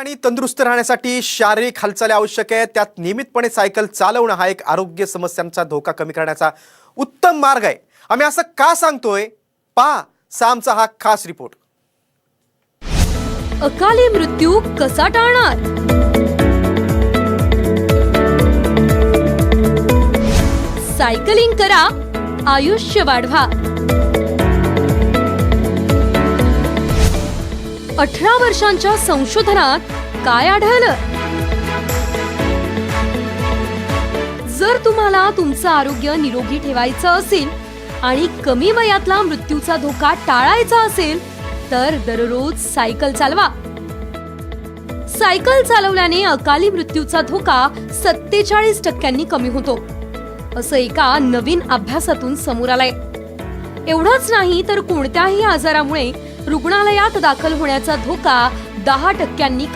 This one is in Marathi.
आणि तंदुरुस्त राहण्यासाठी शारीरिक हालचाली आवश्यक आहे त्यात नियमितपणे सायकल चालवणं हा एक आरोग्य समस्यांचा धोका कमी करण्याचा उत्तम मार्ग आहे. आम्ही असं का सांगतोय? पहा सामचा हा खास रिपोर्ट. अकाली मृत्यू कसा टाळणार? सायकलिंग करा आयुष्य वाढवा. अठरा वर्षांच्या संशोधनात काय आढळलं? जर तुम्हाला तुमचं आरोग्य निरोगी ठेवायचं असेल आणि कमी वयातला मृत्यूचा धोका टाळायचा असेल तर दररोज सायकल चालवा. सायकल चालवल्याने अकाली मृत्यूचा धोका सत्तेचाळीस टक्क्यांनी कमी होतो. असं एका नवीन अभ्यासातून समोर आलंय. एवढंच नाही तर कोणत्याही आजारामुळे रुग्णालयात दाखल होण्याचा धोका दहा टक्क्यांनी